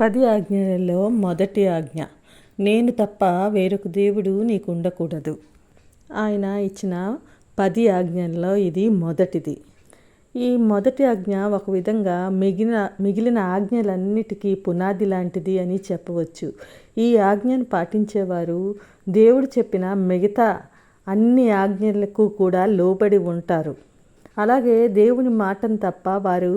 పది ఆజ్ఞలలో మొదటి ఆజ్ఞ నేను తప్ప వేరొక దేవుడు నీకు ఉండకూడదు ఆయన ఇచ్చిన పది ఆజ్ఞల్లో ఇది మొదటిది. ఈ మొదటి ఆజ్ఞ ఒక విధంగా మిగిలిన మిగిలిన ఆజ్ఞలన్నిటికీ పునాది లాంటిది అని చెప్పవచ్చు. ఈ ఆజ్ఞను పాటించేవారు దేవుడు చెప్పిన మిగతా అన్ని ఆజ్ఞలకు కూడా లోబడి ఉంటారు. అలాగే దేవుని మాటను తప్ప వారు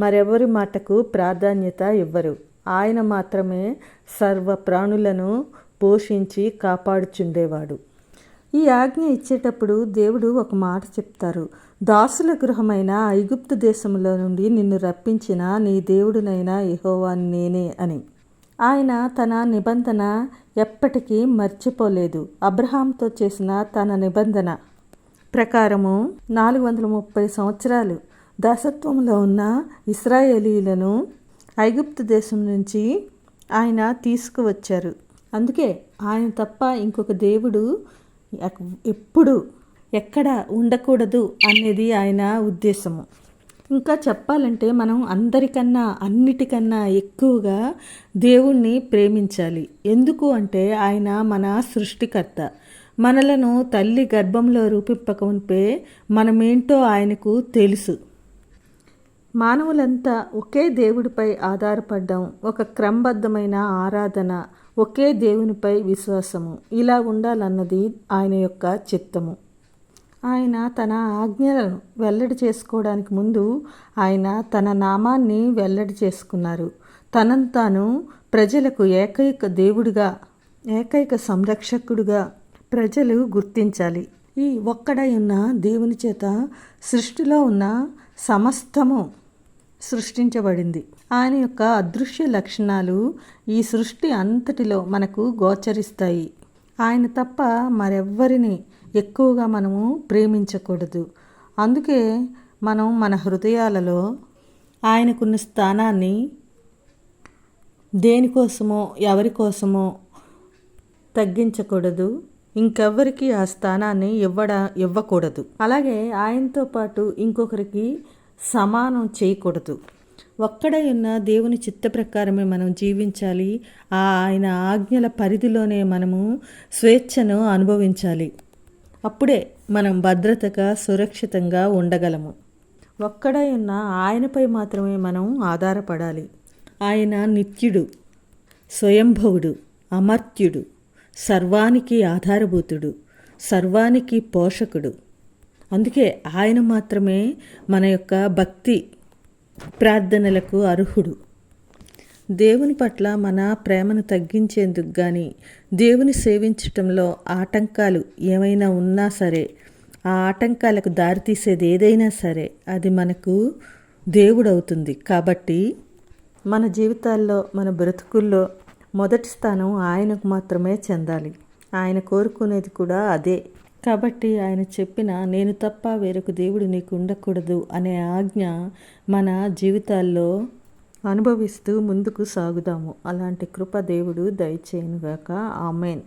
మరెవరి మాటకు ప్రాధాన్యత ఇవ్వరు. ఆయన మాత్రమే సర్వ ప్రాణులను పోషించి కాపాడుచుండేవాడు. ఈ ఆజ్ఞ ఇచ్చేటప్పుడు దేవుడు ఒక మాట చెప్తారు. దాసుల గృహమైన ఐగుప్తు దేశంలో నుండి నిన్ను రప్పించిన నీ దేవుడినైన యహోవా నేనే అని. ఆయన తన నిబంధన ఎప్పటికీ మర్చిపోలేదు. అబ్రహాంతో చేసిన తన నిబంధన ప్రకారము నాలుగు వందల ముప్పై సంవత్సరాలు. దాసత్వంలో ఉన్న ఇస్రాయేలీలను ఐగుప్తు దేశం నుంచి ఆయన తీసుకువచ్చారు. అందుకే ఆయన తప్ప ఇంకొక దేవుడు ఎప్పుడు ఎక్కడ ఉండకూడదు అనేది ఆయన ఉద్దేశము. ఇంకా చెప్పాలంటే మనం అందరికన్నా అన్నిటికన్నా ఎక్కువగా దేవుణ్ణి ప్రేమించాలి. ఎందుకు అంటే ఆయన మన సృష్టికర్త. మనలను తల్లి గర్భంలో రూపింపకమునిపే మనమేంటో ఆయనకు తెలుసు. మానవులంతా ఒకే దేవుడిపై ఆధారపడ్డం ఒక క్రమబద్ధమైన ఆరాధన ఒకే దేవునిపై విశ్వాసము. ఇలా ఉండాలన్నది ఆయన యొక్క చిత్తము. ఆయన తన ఆజ్ఞలను వెల్లడి చేసుకోవడానికి ముందు ఆయన తన నామాన్ని వెల్లడి చేసుకున్నారు. తనను తాను ప్రజలకు ఏకైక దేవుడిగా ఏకైక సంరక్షకుడుగా ప్రజలు గుర్తించాలి. ఈ ఒక్కడై ఉన్న దేవుని చేత సృష్టిలో ఉన్న సమస్తము సృష్టించబడింది. ఆయన యొక్క అదృశ్య లక్షణాలు ఈ సృష్టి అంతటిలో మనకు గోచరిస్తాయి. ఆయన తప్ప మరెవ్వరిని ఎక్కువగా మనము ప్రేమించకూడదు. అందుకే మనం మన హృదయాలలో ఆయనకున్న స్థానాన్ని దేనికోసమో ఎవరి కోసమో తగ్గించకూడదు. ఇంకెవ్వరికి ఆ స్థానాన్ని ఇవ్వడా ఇవ్వకూడదు. అలాగే ఆయనతో పాటు ఇంకొకరికి సమానం చేయకూడదు. ఒక్కడై ఉన్న దేవుని చిత్త ప్రకారమే మనం జీవించాలి. ఆ ఆయన ఆజ్ఞల పరిధిలోనే మనము స్వేచ్ఛను అనుభవించాలి. అప్పుడే మనం భద్రతగా సురక్షితంగా ఉండగలము. ఒక్కడై ఉన్న ఆయనపై మాత్రమే మనం ఆధారపడాలి. ఆయన నిత్యుడు స్వయంభవుడు అమర్త్యుడు సర్వానికి ఆధారభూతుడు సర్వానికి పోషకుడు. అందుకే ఆయన మాత్రమే మన యొక్క భక్తి ప్రార్థనలకు అర్హుడు. దేవుని పట్ల మన ప్రేమను తగ్గించేందుకు కానీ దేవుని సేవించటంలో ఆటంకాలు ఏమైనా ఉన్నా సరే ఆ ఆటంకాలకు దారితీసేది ఏదైనా సరే అది మనకు దేవుడవుతుంది. కాబట్టి మన జీవితాల్లో మన బ్రతుకుల్లో మొదటి స్థానం ఆయనకు మాత్రమే చెందాలి. ఆయన కోరుకునేది కూడా అదే. కాబట్టి ఆయన చెప్పిన నేను తప్ప వేరొక దేవుడు నీకు ఉండకూడదు అనే ఆజ్ఞ మన జీవితాల్లో అనుభవిస్తూ ముందుకు సాగుదాము. అలాంటి కృప దేవుడు దయచేయనుగాక. ఆమెన్.